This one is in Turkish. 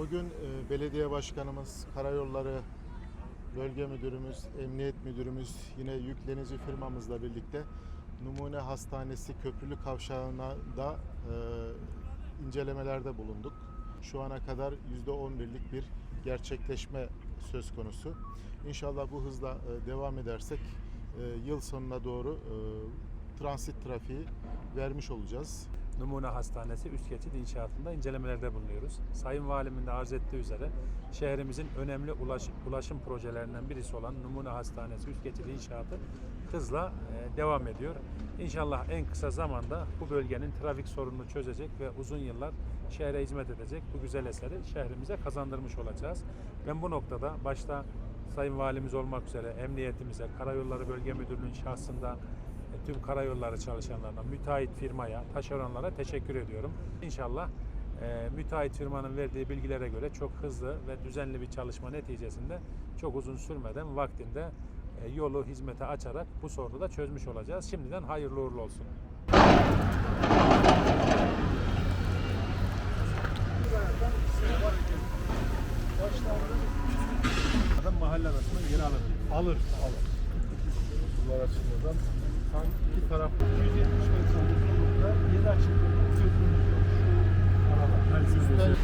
Bugün e, belediye başkanımız, karayolları bölge müdürümüz, emniyet müdürümüz, yine yüklenici firmamızla birlikte Numune Hastanesi Köprülü Kavşağı'na da e, incelemelerde bulunduk. Şu ana kadar %11'lik bir gerçekleşme söz konusu. İnşallah bu hızla e, devam edersek e, yıl sonuna doğru e, transit trafiği vermiş olacağız. Numune Hastanesi üst geçit inşaatında incelemelerde bulunuyoruz. Sayın Valimin de arz ettiği üzere şehrimizin önemli ulaş- ulaşım projelerinden birisi olan Numune Hastanesi üst geçit inşaatı hızla e, devam ediyor. İnşallah en kısa zamanda bu bölgenin trafik sorununu çözecek ve uzun yıllar şehre hizmet edecek bu güzel eseri şehrimize kazandırmış olacağız. Ben bu noktada başta Sayın Valimiz olmak üzere emniyetimize, Karayolları Bölge Müdürlüğü'nün şahsında tüm karayolları çalışanlarına, müteahhit firmaya, taşeronlara teşekkür ediyorum. İnşallah e, müteahhit firmanın verdiği bilgilere göre çok hızlı ve düzenli bir çalışma neticesinde çok uzun sürmeden vaktinde e, yolu hizmete açarak bu sorunu da çözmüş olacağız. Şimdiden hayırlı uğurlu olsun. Adam mahalle arasında yeri alır. Alır. Alır. Bunlar açılmadan tam iki taraf 175 metre uzunlukta yeri açıldı. Şu aralar. Yani